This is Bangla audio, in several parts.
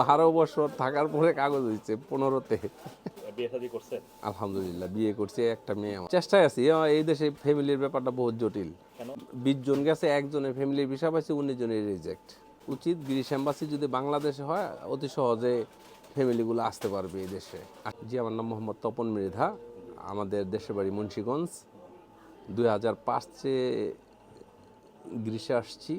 বারো বছর থাকার পরে কাগজ হয়েছে পনেরোতে। আলহামদুলিল্লাহ বিয়ে করছে একটা মেয়ে আমার। চেষ্টায় আছি এই দেশে ফ্যামিলির ব্যাপারটা বহুত জটিল। বিশ জন গেছে একজনের ফ্যামিলির ভিসা পাইছে উনিশ জনের রিজেক্ট উচিত গ্রিস এম্বাসি যদি বাংলাদেশে হয় অতি সহজে ফ্যামিলিগুলো আসতে পারবে এই দেশে। জি আমার নাম মোহাম্মদ তপন মৃধা আমাদের দেশের বাড়ি মুন্সীগঞ্জ। দুই হাজার পাঁচে গ্রীষ্মে আসছি।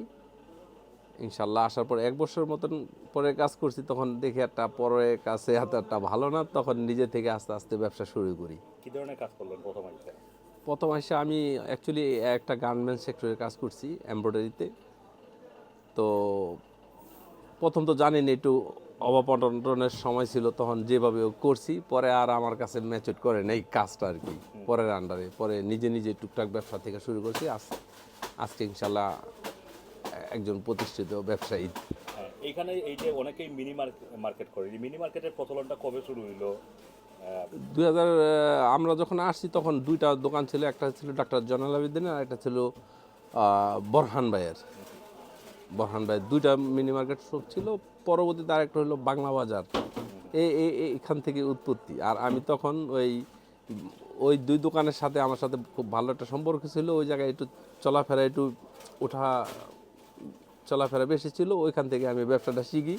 ইনশাল্লাহ আসার পর এক বছর মতন পরে কাজ করছি তখন দেখি একটা পরে কাছে এত একটা ভালো না তখন নিজে থেকে আস্তে আস্তে ব্যবসা শুরু করি। কি ধরনের কাজ করলেন প্রথম প্রথম আসে আমি অ্যাকচুয়ালি একটা গার্মেন্টস সেক্টরে কাজ করছি এমব্রয়ডারিতে তো প্রথম তো জানিনি একটু অবপটনের সময় ছিল তখন যেভাবে করছি পরে আর আমার কাছে ম্যাচুর করে নেই কাজটা আর কি। পরের আন্ডারে পরে নিজে নিজে টুকটাক ব্যবসা থেকে শুরু করছি আজ আজকে ইনশাল্লাহ একজন প্রতিষ্ঠিত ব্যবসায়ী। এইখানে এই যে অনেকেই মিনি মার্কেট করে মিনি মার্কেটের প্রচলনটা কবে শুরু হইল? দুই হাজার আমরা যখন আসছি তখন দুইটা দোকান ছিল একটা ছিল ডাক্তার জনাল আবিদ্দিনের আর একটা ছিল বরহান ভাইয়ের। বরহান ভাইয়ের দুইটা মিনি মার্কেট শপ ছিল পরবর্তীতে আরেকটা হলো বাংলা বাজার। এই- এখান থেকে উৎপত্তি। আর আমি তখন ওই ওই দুই দোকানের সাথে আমার সাথে খুব ভালো একটা সম্পর্ক ছিল ওই জায়গায় একটু চলাফেরা একটু ওঠা চলাফেরা বেশি ছিল ওইখান থেকে আমি ব্যবসাটা শিখি।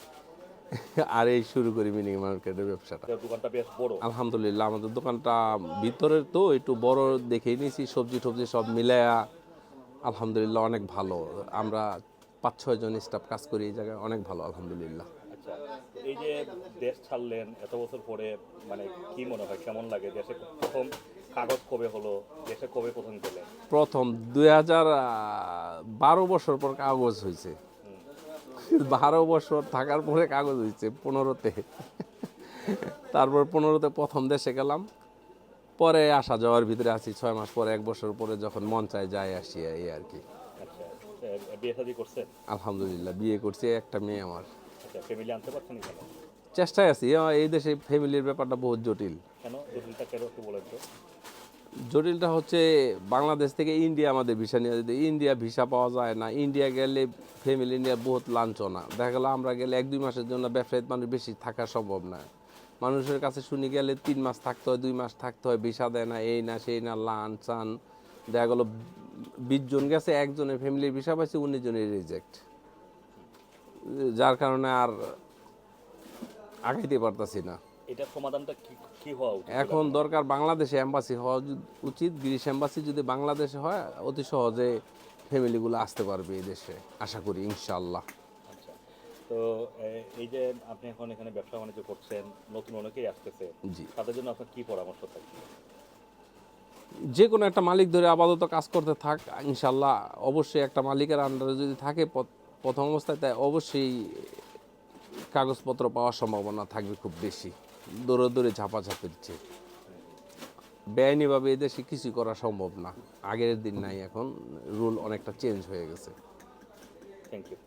আর এই শুরু করি মিনি মার্কেটের ব্যবসাটা। দোকানটা বেশ বড়। আলহামদুলিল্লাহ আমাদের দোকানটা ভিতরের তো একটু বড় দেখেই নিয়েছি সবজি টবজি সব মিলায়া। আলহামদুলিল্লাহ অনেক ভালো। আমরা পাঁচ ছয় জন স্টাফ কাজ করি এই জায়গায় অনেক ভালো আলহামদুলিল্লাহ। আচ্ছা এই যে দেশ ছাড়লেন এত বছর পরে মানে কি মনে হয় কেমন লাগে? দেশে প্রথম কাগজ কবে হলো? দেশে কবে প্রথম প্রথম দুই হাজার বারো বছর পর কাগজ হয়েছে। বারো বছর থাকার পরে কাগজ হয়েছে পনেরোতে। তারপর পনেরোতে প্রথম দেশে গেলাম। পরে আসা যাওয়ার ভিতরে আছি ছয় মাস পরে এক বছর পরে যখন মন চায় যাই আসি এই আর কি। আচ্ছা করছেন? আলহামদুলিল্লাহ বিয়ে করছি একটা মেয়ে আমার। আচ্ছা চেষ্টায় আছি এই দেশে ফ্যামিলির ব্যাপারটা বহুত জটিল। কেন? জটিলটা কেন একটু বলেন তো। জটিলটা হচ্ছে বাংলাদেশ থেকে ইন্ডিয়া আমাদের ভিসা নিয়ে যেতে ইন্ডিয়া ভিসা পাওয়া যায় না। ইন্ডিয়া গেলে ফ্যামিলি নিয়ে বহুত লাঞ্ছনা। দেখা গেলো আমরা গেলে এক দুই মাসের জন্য ব্যবসায়িক মানুষ বেশি থাকা সম্ভব না। মানুষের কাছে শুনি গেলে তিন মাস থাকতে হয়, দুই মাস থাকতে হয়, ভিসা দেয় না, এই না, সেই না লান চান দেখা গেলো বিশ জন গেছে, একজনের ফ্যামিলির ভিসা পাইছে, উনিশ জনের রিজেক্ট যার কারণে আর আগাইতে পারতাছি না। এটা সমাধানটা কি হওয়া উচিত? এখন দরকার বাংলাদেশে এম্বাসি হওয়া উচিত গ্রিস এম্বাসি যদি বাংলাদেশে হয় অতি সহজে ফ্যামিলিগুলো আসতে পারবে এই দেশে আশা করি ইনশাআল্লাহ। আচ্ছা তো এই যে আপনি এখন এখানে ব্যবসা বাণিজ্য করছেন নতুন অনেকেই আসতেছে জি। তাদের জন্য আপনার কি পরামর্শ থাকবে? যে কোনো একটা মালিক ধরে আপাতত কাজ করতে থাক ইনশাল্লাহ অবশ্যই একটা মালিকের আন্ডারে যদি থাকে প্রথম অবস্থায় তাই অবশ্যই কাগজপত্র পাওয়ার সম্ভাবনা থাকবে খুব বেশি। দৌড়ে দৌড়ে ঝাপাঝাপির চেয়ে বেআইনিভাবে এদেশে কিছুই করা সম্ভব না। আগের দিন নাই, এখন রুল অনেকটা চেঞ্জ হয়ে গেছে। Thank you